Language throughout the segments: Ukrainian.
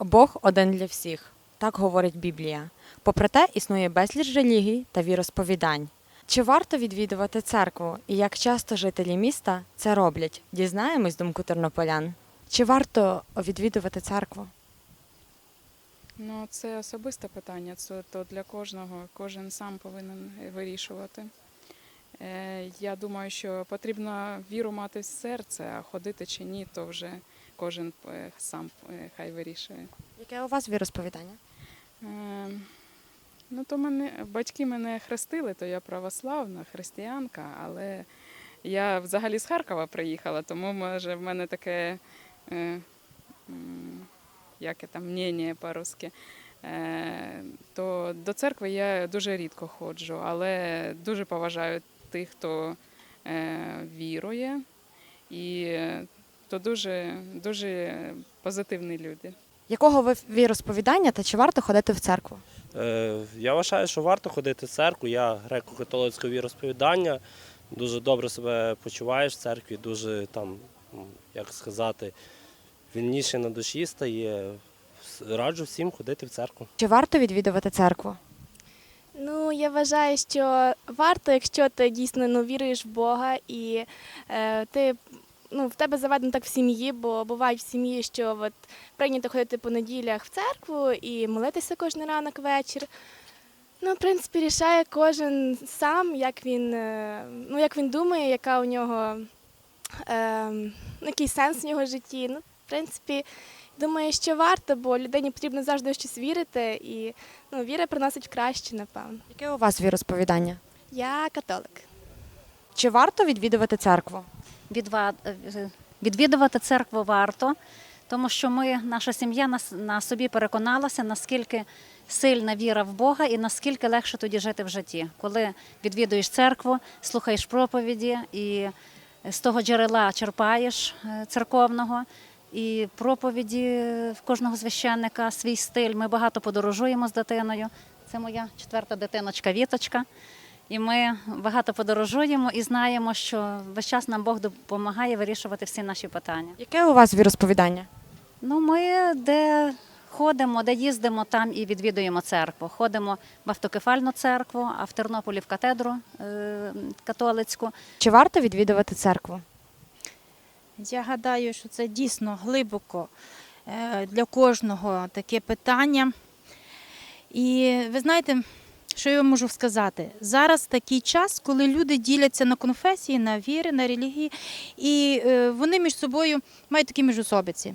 Бог один для всіх, так говорить Біблія. Попри те, існує безліч релігій та віросповідань. Чи варто відвідувати церкву і як часто жителі міста це роблять? Дізнаємось думку тернополян. Чи варто відвідувати церкву? Ну, це особисте питання, це то для кожного, кожен сам повинен вирішувати. Е, Я думаю, що потрібно віру мати в серце, а ходити чи ні, то вже кожен е, сам е, хай вирішує. Яке у вас віросповідання? Е, Ну, то мене батьки мене хрестили, то я православна, християнка, але я взагалі з Харкова приїхала, тому може в мене таке, е, яке там мнення по-русски. Е, то до церкви я дуже рідко ходжу, але дуже поважаю тих, хто е, вірує, і то дуже, дуже позитивні люди. Якого ви віросповідання та чи варто ходити в церкву? Е, Я вважаю, що варто ходити в церкву. Я греко-католицького віросповідання. Дуже добре себе почуваєш в церкві, дуже там, як сказати, вільніше на душі стає. Раджу всім ходити в церкву. Чи варто відвідувати церкву? Ну, я вважаю, що варто, якщо ти дійсно ну, віруєш в Бога і е, ти ну, в тебе заведено так в сім'ї, бо бувають в сім'ї, що от, прийнято ходити по неділях в церкву і молитися кожен ранок вечір. Ну, в принципі, рішає кожен сам, як він, е, ну, як він думає, яка у нього е, який сенс в його житті. Ну, в принципі, думаю, що варто, бо людині потрібно завжди в щось вірити, і ну, віра приносить краще, напевно. Яке у вас віросповідання? Я католик. Чи варто відвідувати церкву? Е, Відвідувати церкву варто, тому що ми, наша сім'я на собі переконалася, наскільки сильна віра в Бога і наскільки легше тоді жити в житті. Коли відвідуєш церкву, слухаєш проповіді і з того джерела черпаєш е, церковного. І проповіді в кожного священника свій стиль. Ми багато подорожуємо з дитиною. Це моя четверта дитиночка Віточка. І ми багато подорожуємо і знаємо, що весь час нам Бог допомагає вирішувати всі наші питання. Яке у вас віросповідання? Ну, ми де ходимо, де їздимо, там і відвідуємо церкву. Ходимо в автокефальну церкву, а в Тернополі в катедру е, католицьку. Чи варто відвідувати церкву? Я гадаю, що це дійсно глибоко е, для кожного таке питання. І ви знаєте, що я можу сказати? Зараз такий час, коли люди діляться на конфесії, на віри, на релігії, і е, вони між собою мають такі міжособиці.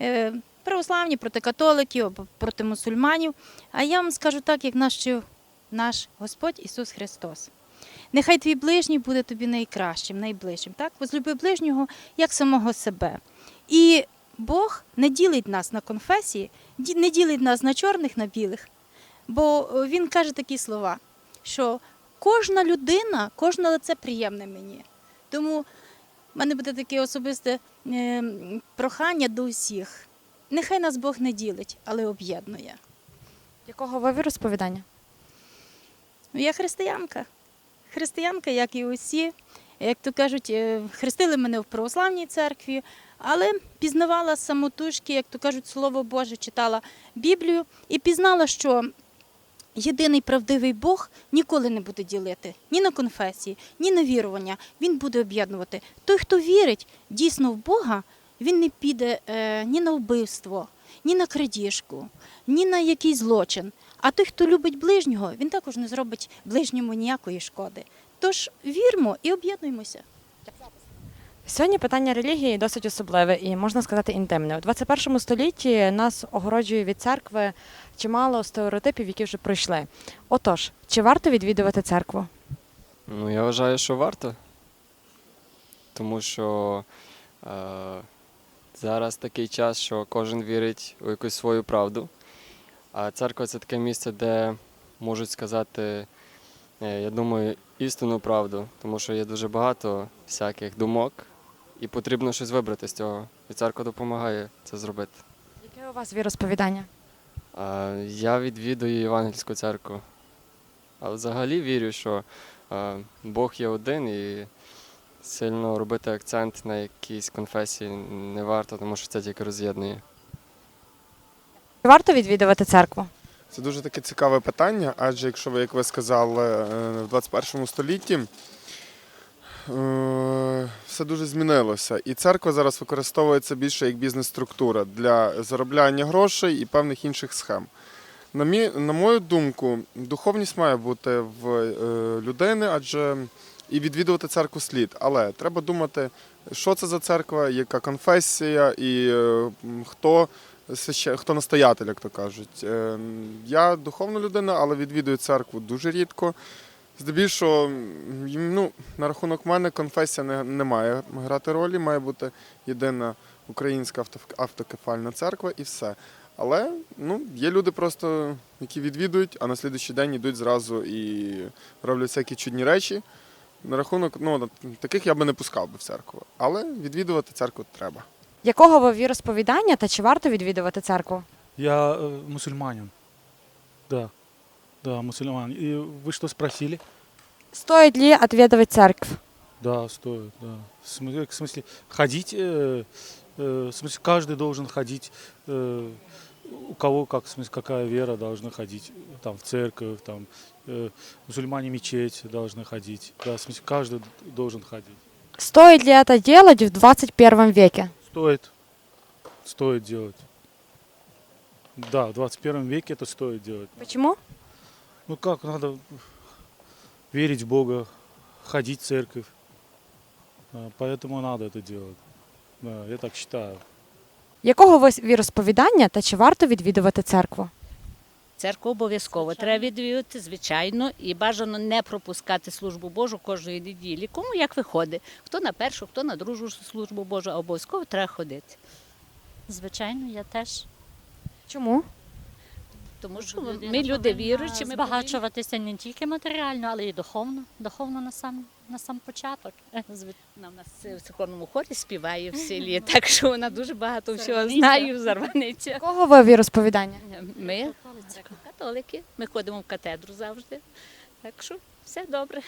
Е, Православні проти католиків проти мусульманів. А я вам скажу так, як вчив наш Господь Ісус Христос. Нехай твій ближній буде тобі найкращим, найближчим. Так? Возлюби ближнього як самого себе. І Бог не ділить нас на конфесії, не ділить нас на чорних, на білих. Бо е, він каже такі слова, що кожна людина, кожне лице приємне мені. Тому в мене буде таке особисте е, прохання до усіх. Нехай нас Бог не ділить, але об'єднує. Якого ви віросповідання? Ну, Я християнка. Християнка, як і усі. Як то кажуть, е, хрестили мене в православній церкві, але пізнавала самотужки, як то кажуть, Слово Боже, читала Біблію і пізнала, що єдиний правдивий Бог ніколи не буде ділити ні на конфесії, ні на вірування. Він буде об'єднувати. Той, хто вірить дійсно в Бога, він не піде е, ні на вбивство, ні на крадіжку, ні на якийсь злочин. А той, хто любить ближнього, він також не зробить ближньому ніякої шкоди. Тож вірмо і об'єднуємося. Сьогодні питання релігії досить особливе і можна сказати інтимне. У 21 столітті нас огороджує від церкви чимало стереотипів, які вже пройшли. Отож, чи варто відвідувати церкву? Ну, я вважаю, що варто. Тому що е, зараз такий час, що кожен вірить у якусь свою правду. А церква це таке місце, де можуть сказати, е, я думаю, істинну правду, тому що є дуже багато всяких думок, і потрібно щось вибрати з цього. І церква допомагає це зробити. Яке у вас віросповідання? Е, Я відвідую Євангельську церкву. А взагалі вірю, що е, Бог є один і сильно робити акцент на якійсь конфесії не варто, тому що це тільки роз'єднує. Варто відвідувати церкву? Це дуже таке цікаве питання, адже якщо ви, як ви сказали, е, в 21 столітті все дуже змінилося. І церква зараз використовується більше як бізнес-структура для заробляння грошей і певних інших схем. На, мі, на мою думку, духовність має бути в е, людини, адже і відвідувати церкву слід. Але треба думати, що це за церква, яка конфесія і е, хто хто настоятель, як то кажуть. Е, Я духовна людина, але відвідую церкву дуже рідко. Здебільшого, ну, на рахунок мене конфесія не, не має грати ролі, має бути єдина українська авто- автокефальна церква і все. Але ну, є люди просто, які відвідують, а на слідуючий день йдуть зразу і роблять всякі чудні речі. На рахунок, ну, таких я би не пускав би в церкву. Але відвідувати церкву треба. Якого ви віросповідання та чи варто відвідувати церкву? Я э, мусульманин. Да. Да, мусульманин. И вы что спросили? Стоїть ли відвідувати церкву? Да, стоит, да. В смысле, в смысле ходить, э, э, в смысле, каждый должен ходить, э, у кого как, в смысле, какая вера должна ходить, там, в церковь, там, э, мусульмане в мечеть должны ходить, да, в смысле, каждый должен ходить. Стоїть ли це делать в 21 веке? Стоит, стоит делать. Да, в 21 веке это стоит делать. Почему? Ну как, надо верить в Бога, ходить в церковь. А, Поэтому надо это делать. Я так считаю. Якого ви віросповідання та чи варто відвідувати церкву? Церкву обов'язково треба відвідувати, звичайно, і бажано не пропускати службу Божу кожної неділі. Кому як виходить? Хто на першу, хто на другу службу Божу, а обов'язково треба ходити. Звичайно, я теж. Чому? Тому що Людина ми люди віруючі, ми збагачуватися не тільки матеріально, але й духовно. Духовно на сам, на сам початок. Вона в нас в церковному хорі співає в селі, так що вона дуже багато всього знає, зарваниця. Кого ви віросповідання? Ми католики, ми ходимо в катедру завжди. Так що все добре.